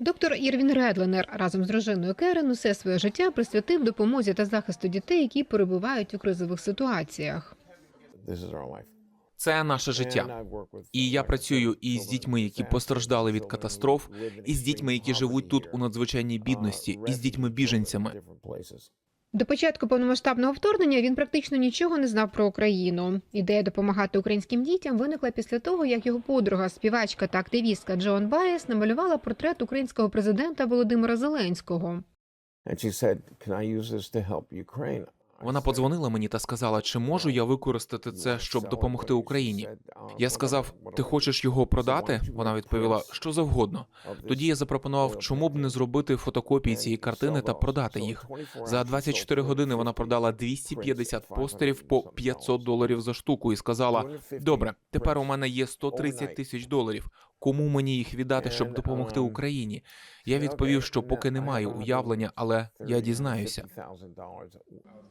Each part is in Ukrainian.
Доктор Ірвін Редленер разом з дружиною Керен усе своє життя присвятив допомозі та захисту дітей, які перебувають у кризових ситуаціях. Це наше життя. І я працюю і з дітьми, які постраждали від катастроф, і з дітьми, які живуть тут у надзвичайній бідності, і з дітьми-біженцями. До початку повномасштабного вторгнення він практично нічого не знав про Україну. Ідея допомагати українським дітям виникла після того, як його подруга, співачка та активістка Джон Баєс намалювала портрет українського президента Володимира Зеленського. And she said, "Can I use this to help Ukraine?" Вона подзвонила мені та сказала, чи можу я використати це, щоб допомогти Україні. Я сказав: Ти хочеш його продати? Вона відповіла, що завгодно. Тоді я запропонував, чому б не зробити фотокопії цієї картини та продати їх. За 24 години вона продала 250 постерів по 500 доларів за штуку і сказала: Добре, тепер у мене є 130 тисяч доларів. Кому мені їх віддати, щоб допомогти Україні? Я відповів, що поки не маю уявлення, але я дізнаюся.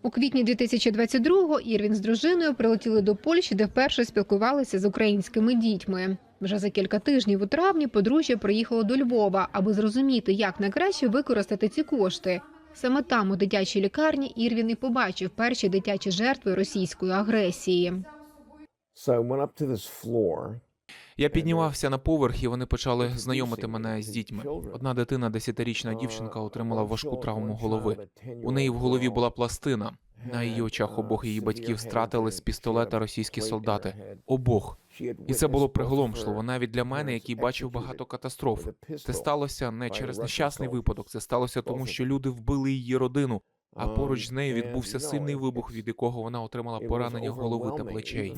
У квітні 2022-го Ірвін з дружиною прилетіли до Польщі, де вперше спілкувалися з українськими дітьми. Вже за кілька тижнів у травні подружжя приїхало до Львова, аби зрозуміти, як найкраще використати ці кошти. Саме там, у дитячій лікарні, Ірвін і побачив перші дитячі жертви російської агресії. So I went up to this floor. Я піднімався на поверх, і вони почали знайомити мене з дітьми. Одна дитина, десятирічна дівчинка, отримала важку травму голови. У неї в голові була пластина. На її очах обох її батьків стратили з пістолета російські солдати. Обох. І це було приголомшливо навіть для мене, який бачив багато катастроф. Це сталося не через нещасний випадок. Це сталося тому, що люди вбили її родину. А поруч з нею відбувся сильний вибух, від якого вона отримала поранення голови та плечей.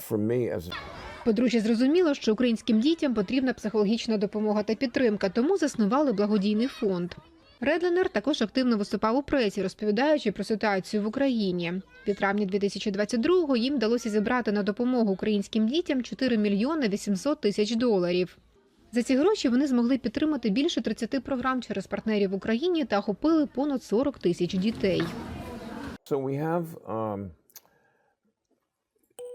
Подружжя зрозуміло, що українським дітям потрібна психологічна допомога та підтримка, тому заснували благодійний фонд. Редленер також активно виступав у пресі, розповідаючи про ситуацію в Україні. Від травня 2022-го їм вдалося зібрати на допомогу українським дітям 4 мільйони 800 тисяч доларів. За ці гроші вони змогли підтримати більше 30 програм через партнерів в Україні та охопили понад 40 тисяч дітей. so we have um,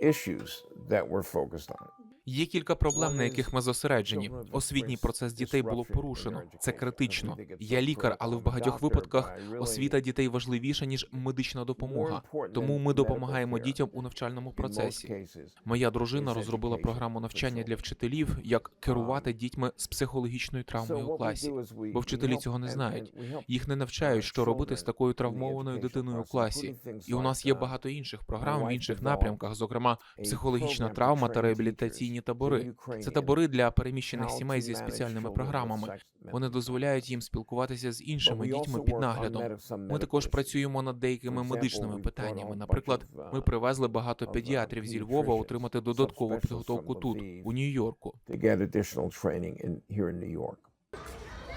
issues that we're focused on. Є кілька проблем, на яких ми зосереджені. Освітній процес дітей було порушено. Це критично. Я лікар, але в багатьох випадках освіта дітей важливіша ніж медична допомога. Тому ми допомагаємо дітям у навчальному процесі. Моя дружина розробила програму навчання для вчителів, як керувати дітьми з психологічною травмою у класі. бо вчителі цього не знають. Їх не навчають, що робити з такою травмованою дитиною у класі. І у нас є багато інших програм в інших напрямках, зокрема психологічна травма та реабілітаційні табори. Це табори для переміщених сімей зі спеціальними програмами. Вони дозволяють їм спілкуватися з іншими дітьми під наглядом. Ми також працюємо над деякими медичними питаннями. Наприклад, ми привезли багато педіатрів зі Львова отримати додаткову підготовку тут, у Нью-Йорку.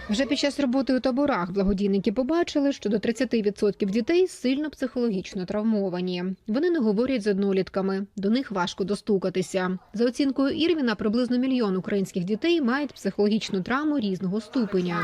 Вже під час роботи у таборах благодійники побачили, що до 30% дітей сильно психологічно травмовані. Вони не говорять з однолітками, до них важко достукатися. За оцінкою Ірвіна, приблизно мільйон українських дітей мають психологічну травму різного ступеня.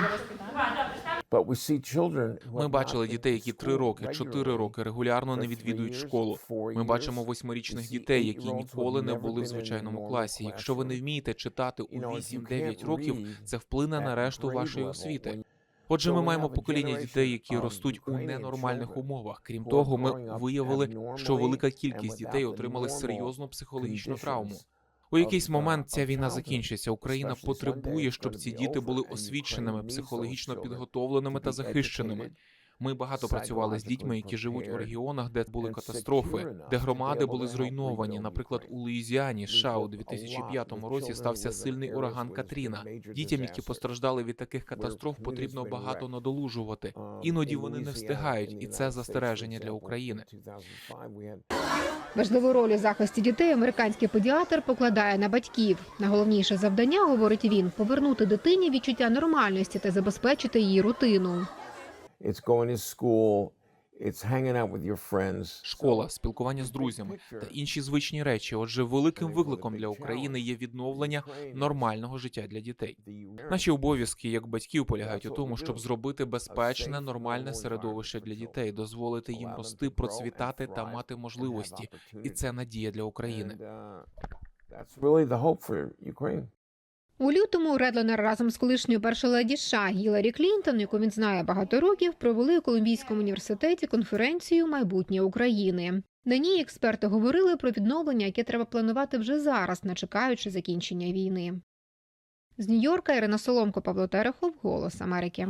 Ми бачили дітей, які три роки, чотири роки регулярно не відвідують школу. Ми бачимо восьмирічних дітей, які ніколи не були в звичайному класі. Якщо ви не вмієте читати у You know, 8-9 років, це вплине на решту вашої освіти. Отже, ми маємо покоління дітей, які ростуть у ненормальних умовах. Крім того, ми виявили, що велика кількість дітей отримали серйозну психологічну травму. У якийсь момент uh, ця війна закінчиться. Україна потребує, щоб ці діти були освіченими, психологічно підготовленими та захищеними. Ми багато працювали з дітьми, які живуть у регіонах, де були катастрофи, де громади були зруйновані. Наприклад, у Луїзіані, США, у We've done a 2005 році стався сильний ураган Катріна. Дітям, які постраждали від таких катастроф, потрібно багато надолужувати. Um, Іноді вони не встигають, і це застереження для України. In 2005 we had Важливу роль у захисті дітей американський педіатр покладає на батьків. Найголовніше завдання, говорить він, повернути дитині відчуття нормальності та забезпечити її рутину. Школа, спілкування з друзями та інші звичні речі. Отже, великим викликом для України є відновлення нормального життя для дітей. Наші обов'язки як батьків полягають у тому, щоб зробити безпечне, нормальне середовище для дітей, дозволити їм рости, процвітати та мати можливості. І це надія для України. Uh, That's really the hope for Ukraine. У лютому Редленер разом з колишньою першою леді США Гіларі Клінтон, яку він знає багато років, провели у Колумбійському університеті конференцію Майбутнє України. На ній експерти говорили про відновлення, яке треба планувати вже зараз, не чекаючи закінчення війни. З Нью-Йорка Ірина Соломко, Павло Терехов, Голос Америки.